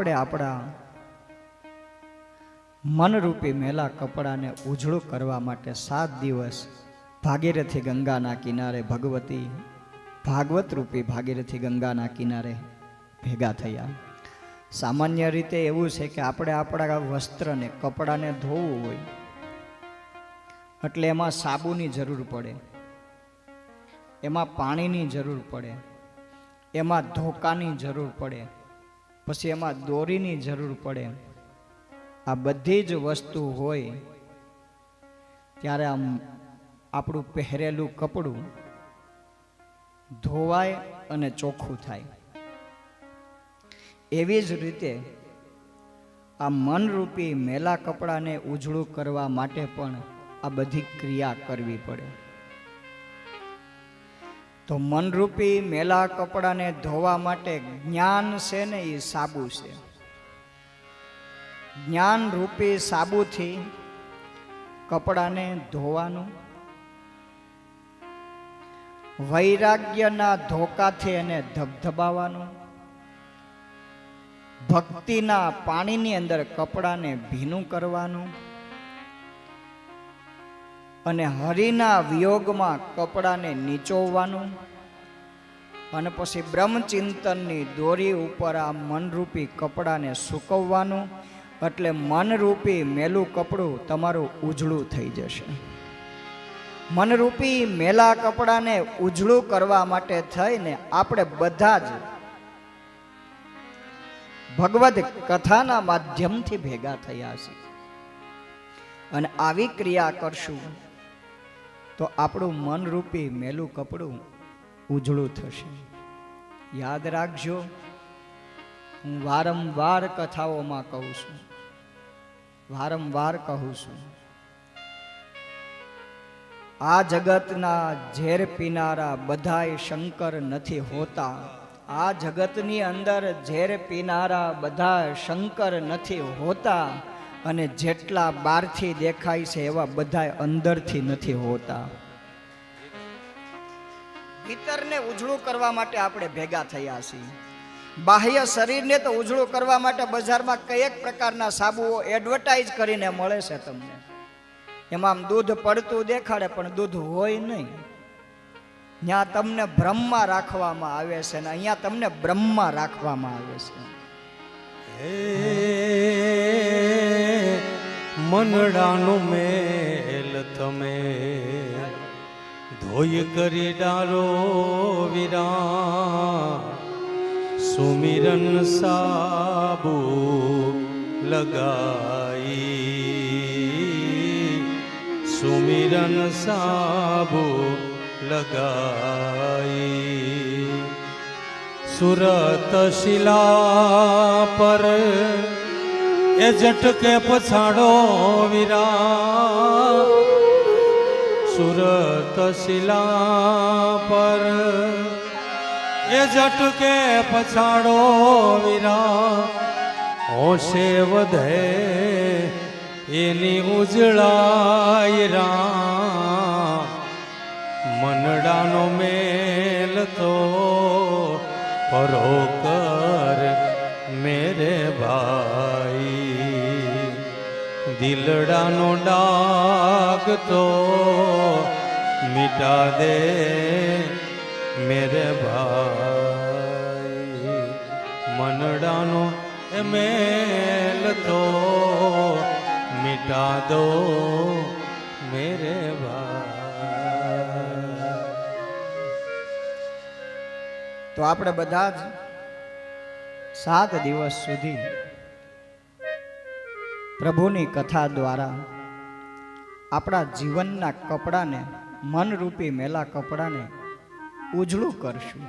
આપણે આપણા મનરૂપી મેલા કપડાને ઉજળું કરવા માટે સાત દિવસ ભાગીરથી ગંગાના કિનારે ભગવતી ભાગવત રૂપી ભાગીરથી ગંગાના કિનારે ભેગા થયા. સામાન્ય રીતે એવું છે કે આપણે આપણા વસ્ત્રને, કપડાને ધોવું હોય, એટલે એમાં સાબુની જરૂર પડે, એમાં પાણીની જરૂર પડે, એમાં ધોકાની જરૂર પડે પછી એમાં દોરીની જરૂર પડે. આ બધી જ વસ્તુ હોય, ત્યારે આમ આપણું પહેરેલું કપડું ધોવાય અને ચોખ્ખું થાય. એવી જ રીતે આ મનરૂપી મેલા કપડાને ઉજળું કરવા માટે પણ આ બધી ક્રિયા કરવી પડે. તો મનરૂપી મેલા કપડાને ધોવા માટે જ્ઞાન છે ને એ સાબુ છે. જ્ઞાન રૂપી સાબુથી કપડાને ધોવાનું. વૈરાગ્યના ધોકાથી એને ધબધબાવાનું. ભક્તિના પાણીની અંદર કપડાને ભીનું કરવાનું. અને હરિના વિયોગમાં કપડાને નીચોવવાનું અને પછી બ્રહ્મચિંતનની દોરી ઉપર આ મનરૂપી કપડાને સૂકવવાનું એટલે મનરૂપી મેલું કપડું તમારું ઉજળું થઈ જશે. મનરૂપી મેલા કપડાને ઉજળું કરવા માટે થઈને આપણે બધા જ ભગવદ કથાના માધ્યમથી ભેગા થયા છે અને આવી ક્રિયા કરશું. તો આપણું મનરૂપી મેલું કપડું ઉજળું થશે. યાદ રાખજો, હું વારંવાર કથાઓમાં કહું છું. વારંવાર કહું છું. આ જગતના ઝેર પીનારા બધાય શંકર નથી હોતા. આ જગતની અંદર ઝેર પીનારા બધા શંકર નથી હોતા. અને જેટલા બહારથી દેખાય છે એવા બધાય અંદરથી નથી હોતા. ભીતરને ઉજળું કરવા માટે આપણે ભેગા થયા છીએ. બાહ્ય શરીરને તો ઉજળું કરવા માટે બજારમાં કયેક પ્રકારના સાબુઓ એડવર્ટાઇઝ કરીને મળે છે તમને. એમાં આમ દૂધ પડતું દેખાડે, પણ દૂધ હોય નહીં. ત્યાં તમને બ્રહ્મા રાખવામાં આવે છે ને અહીંયા તમને બ્રહ્મા રાખવામાં આવે છે. મનડાનું મેલ તમે. ધોઈ કરી ડારો વિરા સુમિરન સાબુ લગાઈ. સુમિરન સાબુ લગાઈ. સુરત શિલા પર એ જટકે પછાડો વિરા. સુરત શિલા પર. એ જટકે પછાડો વિરા. હોશે વધે એની ઉજળાય મનડાનો મેલ તો પરોકર મેરે ભાઈ દિલડાનો ડાગ તો મિટા દે મેરે ભાઈ. મનડાનો મેલ તો મિટા દો મેરે ભાઈ. તો આપણે બધા જ સાત દિવસ સુધી પ્રભુની કથા દ્વારા આપણા જીવનના કપડાને મનરૂપી મેલા કપડાને ઉજળું કરશું.